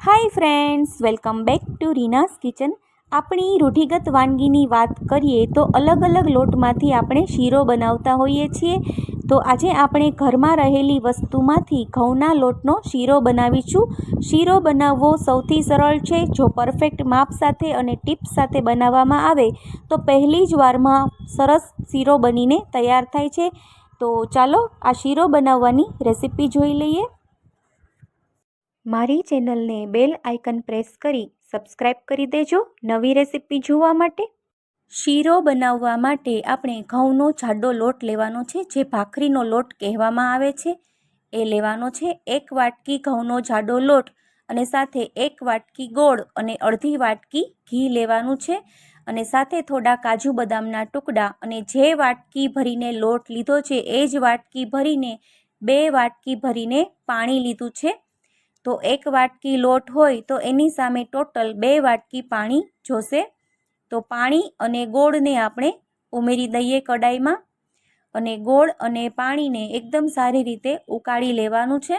Hi friends welcome back to Reena's kitchen આપણી રૂઢિગત વાનગીની વાત કરીએ તો અલગ અલગ લોટમાંથી આપણે શીરો બનાવતા હોઈએ છીએ. તો આજે આપણે ઘરમાં રહેલી વસ્તુમાંથી ઘઉંના લોટનો શીરો બનાવીશું. શીરો બનાવવો સૌથી સરળ છે, જો પરફેક્ટ માપ સાથે અને ટીપ સાથે બનાવવામાં આવે, તો પહેલી જ વારમાં સરસ શીરો બનીને તૈયાર થાય છે. તો ચાલો આ શીરો બનાવવાની રેસીપી જોઈ લઈએ. મારી ચેનલને બેલ આઇકન પ્રેસ કરી સબસ્ક્રાઇબ કરી દેજો નવી રેસીપી જોવા માટે. શીરો બનાવવા માટે આપણે ઘઉંનો જાડો લોટ લેવાનો છે, જે ભાખરીનો લોટ કહેવામાં આવે છે. એ લેવાનો છે એક વાટકી ઘઉંનો જાડો લોટ અને સાથે એક વાટકી ગોળ અને અડધી વાટકી ઘી લેવાનું છે અને સાથે થોડા કાજુ બદામના ટુકડા અને જે વાટકી ભરીને લોટ લીધો છે, એ જ વાટકી ભરીને, બે વાટકી ભરીને પાણી લીધું છે. તો એક વાટકી લોટ હોય તો એની સામે ટોટલ બે વાટકી પાણી જોશે. તો પાણી અને ગોળને આપણે ઉમેરી દઈએ કડાઈમાં અને ગોળ અને પાણીને એકદમ સારી રીતે ઉકાળી લેવાનું છે.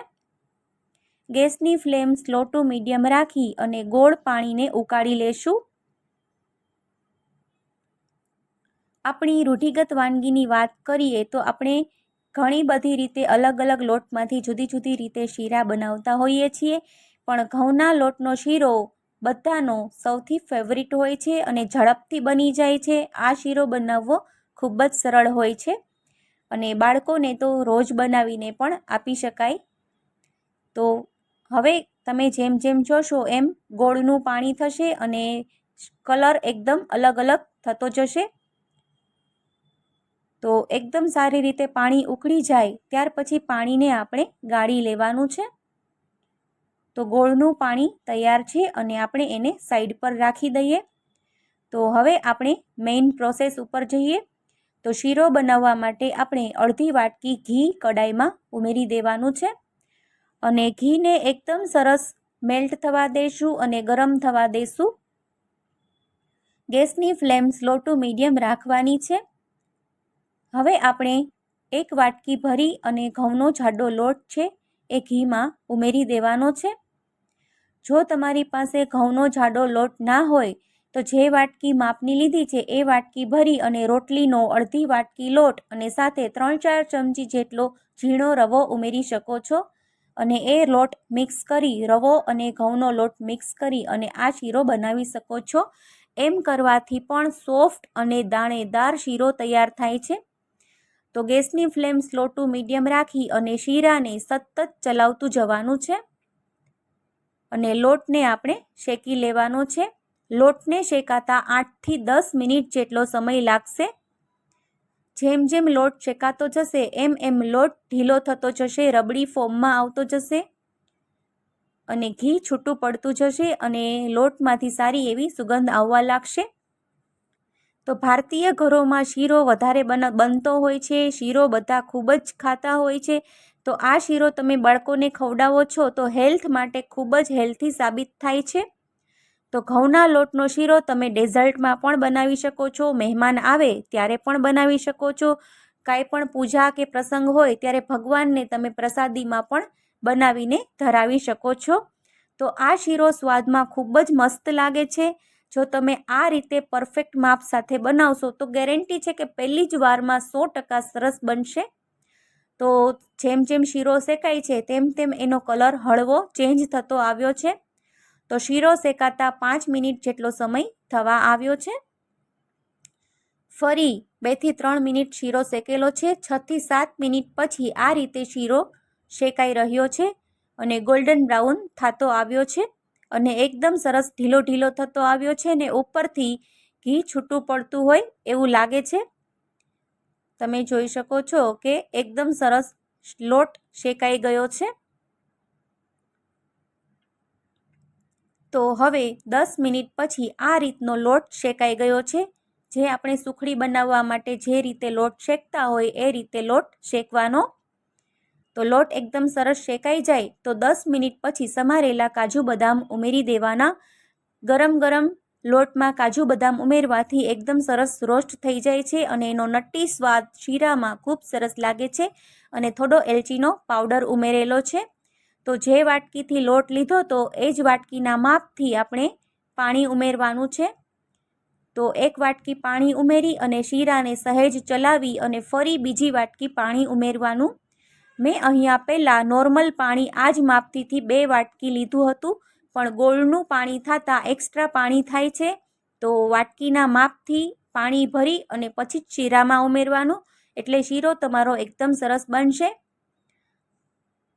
ગેસની ફ્લેમ સ્લો ટુ મીડિયમ રાખી અને ગોળ પાણીને ઉકાળી લેશું. આપણી રૂઢિગત વાનગીની વાત કરીએ તો આપણે ઘણી બધી રીતે અલગ અલગ લોટમાંથી જુદી જુદી રીતે શીરા બનાવતા હોઈએ છીએ, પણ ઘઉંના લોટનો શીરો બધાનો સૌથી ફેવરિટ હોય છે અને ઝડપથી બની જાય છે. આ શીરો બનાવવો ખૂબ જ સરળ હોય છે અને બાળકોને તો રોજ બનાવીને પણ આપી શકાય. તો હવે તમે જેમ જેમ જોશો એમ ગોળનું પાણી થશે અને કલર એકદમ અલગ અલગ થતો જશે. તો એકદમ સારી રીતે પાણી ઉકળી જાય, ત્યાર પછી પાણીને આપણે ગાળી લેવાનું છે. તો ગોળનું પાણી તૈયાર છે અને આપણે એને સાઈડ પર રાખી દઈએ. તો હવે આપણે મેઇન પ્રોસેસ ઉપર જઈએ. તો શીરો બનાવવા માટે આપણે અડધી વાટકી ઘી કડાઈમાં ઉમેરી દેવાનું છે. અને ઘીને એકદમ સરસ મેલ્ટ થવા દઈશું અને ગરમ થવા દઈશું ગેસની ફ્લેમ સ્લો ટુ મીડિયમ રાખવાની છે. હવે આપણે એક વાટકી ભરી અને ઘઉંનો જાડો લોટ છે, એ ઘીમાં ઉમેરી દેવાનો છે. જો તમારી પાસે ઘઉંનો જાડો લોટ ના હોય, તો જે વાટકી માપની લીધી છે, એ વાટકી ભરી અને રોટલીનો અડધી વાટકી લોટ અને સાથે ત્રણ ચાર ચમચી જેટલો ઝીણો રવો ઉમેરી શકો છો. અને એ લોટ મિક્સ કરી, રવો અને ઘઉંનો લોટ મિક્સ કરી અને આ શીરો બનાવી શકો છો. એમ કરવાથી પણ સોફ્ટ અને દાણેદાર શીરો તૈયાર થાય છે. તો ગેસની ફ્લેમ સ્લો ટુ મીડિયમ રાખી અને શીરાને સતત ચલાવતું જવાનું છે. અને લોટને આપણે શેકી લેવાનો છે. લોટને શેકાતા આઠથી દસ મિનિટ જેટલો સમય લાગશે. જેમ જેમ લોટ શેકાતો જશે, એમ એમ લોટ ઢીલો થતો જશે, રબડી ફોર્મમાં આવતો જશે. અને ઘી છૂટું પડતું જશે અને લોટમાંથી સારી એવી સુગંધ આવવા લાગશે. તો ભારતીય ઘરોમાં શીરો વધારે બન, બનતો હોય છે, શીરો બધા ખૂબ જ ખાતા હોય છે. તો આ શીરો તમે બાળકોને ખવડાવો છો તો હેલ્થ માટે ખૂબ જ હેલ્થી સાબિત થાય છે. તો ઘઉંના લોટનો શીરો તમે ડેઝર્ટમાં પણ બનાવી શકો છો, મહેમાન આવે ત્યારે પણ બનાવી શકો છો. કાંઈ પણ પૂજા કે પ્રસંગ હોય ત્યારે ભગવાનને તમે પ્રસાદીમાં પણ બનાવીને ધરાવી શકો છો. તો આ શીરો સ્વાદમાં ખૂબ જ મસ્ત લાગે છે. જો તમે આ રીતે પરફેક્ટ માપ સાથે બનાવશો, તો ગેરંટી છે કે પહેલી જ વારમાં સો ટકા સરસ બનશે. તો જેમ જેમ શીરો શેકાય છે, તેમ તેમ એનો કલર હળવો ચેન્જ થતો આવ્યો છે. તો શીરો શેકાતા પાંચ મિનિટ જેટલો સમય થવા આવ્યો છે. ફરી બેથી ત્રણ મિનિટ શીરો શેકેલો છે. છથી સાત મિનિટ પછી આ રીતે શીરો શેકાઈ રહ્યો છે અને ગોલ્ડન બ્રાઉન થતો આવ્યો છે. અને એકદમ સરસ ઢીલો ઢીલો થતો આવ્યો છે ને ઉપરથી ઘી છૂટું પડતું હોય એવું લાગે છે. તમે જોઈ શકો છો કે એકદમ સરસ લોટ શેકાઈ ગયો છે. તો હવે દસ મિનિટ પછી આ રીતનો લોટ શેકાઈ ગયો છે. જે આપણે સુખડી બનાવવા માટે જે રીતે લોટ શેકતા હોય એ રીતે લોટ શેકવાનો તો લોટ એકદમ સરસ શેકાઈ જાય તો દસ મિનિટ પછી સમારેલા કાજુ બદામ ઉમેરી દેવાના. ગરમ ગરમ લોટમાં કાજુ બદામ ઉમેરવાથી એકદમ સરસ રોસ્ટ થઈ જાય છે અને એનો નટ્ટી સ્વાદ શીરામાં ખૂબ સરસ લાગે છે અને થોડો એલચીનો પાવડર ઉમેરેલો છે. તો જે વાટકીથી લોટ લીધો તો એ જ વાટકીના માપથી આપણે પાણી ઉમેરવાનું છે. તો એક વાટકી પાણી ઉમેરી અને શીરાને સહેજ ચલાવી અને ફરી બીજી વાટકી પાણી ઉમેરવાનું. મેં અહીંયા પહેલાં નોર્મલ પાણી આ જ માપથી બે વાટકી લીધું હતું, પણ ગોળનું પાણી થતાં એક્સ્ટ્રા પાણી થાય છે. તો વાટકીના માપથી પાણી ભરી અને પછી જ શીરામાં ઉમેરવાનું, એટલે શીરો તમારો એકદમ સરસ બનશે.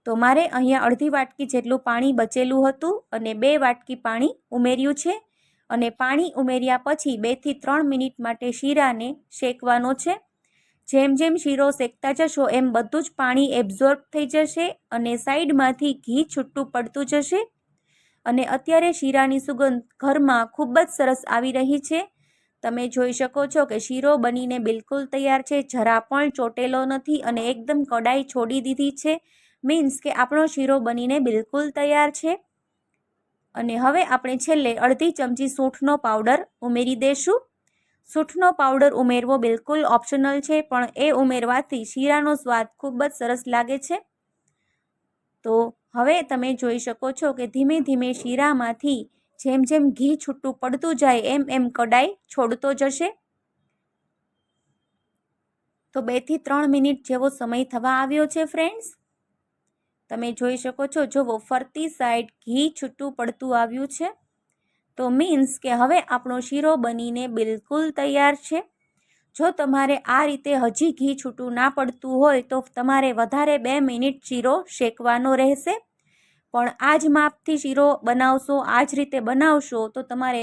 તો મારે અહીંયા અડધી વાટકી જેટલું પાણી બચેલું હતું અને બે વાટકી પાણી ઉમેર્યું છે. અને પાણી ઉમેર્યા પછી બેથી ત્રણ મિનિટ માટે શીરાને શેકવાનો છે. જેમ જેમ શીરો શેકતા જશો, એમ બધું જ પાણી એબ્ઝોર્બ થઈ જશે અને સાઈડમાંથી ઘી છૂટું પડતું જશે. અને અત્યારે શીરાની સુગંધ ઘરમાં ખૂબ જ સરસ આવી રહી છે. તમે જોઈ શકો છો કે શીરો બનીને બિલકુલ તૈયાર છે. જરા પણ ચોટેલો નથી અને એકદમ કડાઈ છોડી દીધી છે. મીન્સ કે આપણો શીરો બનીને બિલકુલ તૈયાર છે. અને હવે આપણે છેલ્લે અડધી ચમચી સૂંઠનો પાવડર ઉમેરી દઈશું સૂંઠનો પાવડર ઉમેરવો બિલકુલ ઓપ્શનલ છે, પણ એ ઉમેરવાથી શીરાનો સ્વાદ ખૂબ જ સરસ લાગે છે. તો હવે તમે જોઈ શકો છો કે ધીમે ધીમે શીરામાંથી જેમ જેમ ઘી છૂટું પડતું જાય, એમ એમ કડાઈ છોડતો જશે. તો બેથી ત્રણ મિનિટ જેવો સમય થવા આવ્યો છે, ફ્રેન્ડ્સ. તમે જોઈ શકો છો જો ફરતી સાઈડ ઘી છૂટું પડતું આવ્યું છે. તો મીન્સ કે હવે આપણો શીરો બનીને બિલકુલ તૈયાર છે. જો તમારે આ રીતે હજી ઘી છૂટું ના પડતું હોય તો તમારે વધારે બે મિનિટ શીરો શેકવાનો રહેશે. પણ આ જ માપથી શીરો બનાવશો આ જ રીતે બનાવશો તો તમારે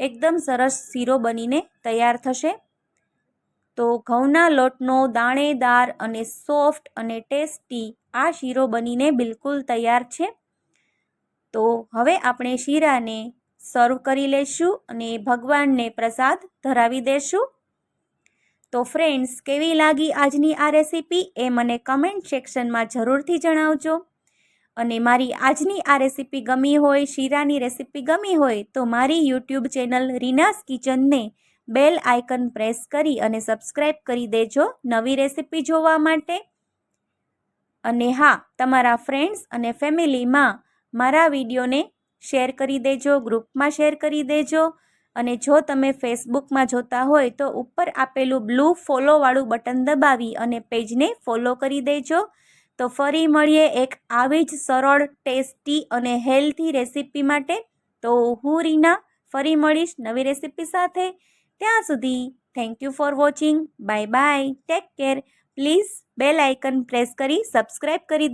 એકદમ સરસ શીરો બનીને તૈયાર થશે. તો ઘઉંના લોટનો દાણેદાર અને સોફ્ટ અને ટેસ્ટી આ શીરો બનીને બિલકુલ તૈયાર છે. તો હવે આપણે શીરાને સર્વ કરી લેશું અને ભગવાનને પ્રસાદ ધરાવી દેશું. તો ફ્રેન્ડ્સ કેવી લાગી આજની આ રેસીપી એ મને કમેન્ટ સેક્શનમાં જરૂરથી જણાવજો. અને મારી આજની આ રેસીપી ગમી હોય, શીરાની રેસીપી ગમી હોય, તો મારી યુટ્યુબ ચેનલ રીનાસ કિચનને બેલ આઇકન પ્રેસ કરી અને સબસ્ક્રાઈબ કરી દેજો નવી રેસીપી જોવા માટે. અને હા, તમારા ફ્રેન્ડ્સ અને ફેમિલીમાં મારા વિડીયોને શેર કરી દેજો, ગ્રુપમાં શેર કરી દેજો. અને જો તમે ફેસબુકમાં જોતા હોય તો ઉપર આપેલું બ્લુ ફોલોવાળું બટન દબાવી અને પેજને ફોલો કરી દેજો. તો ફરી મળીએ એક આવી જ સરળ, ટેસ્ટી અને હેલ્ધી રેસીપી માટે. તો હું રીના, ફરી મળીશ નવી રેસીપી સાથે. ત્યાં સુધી thank you for watching bye bye take care please bell icon press કરી સબસ્ક્રાઈબ કરી દે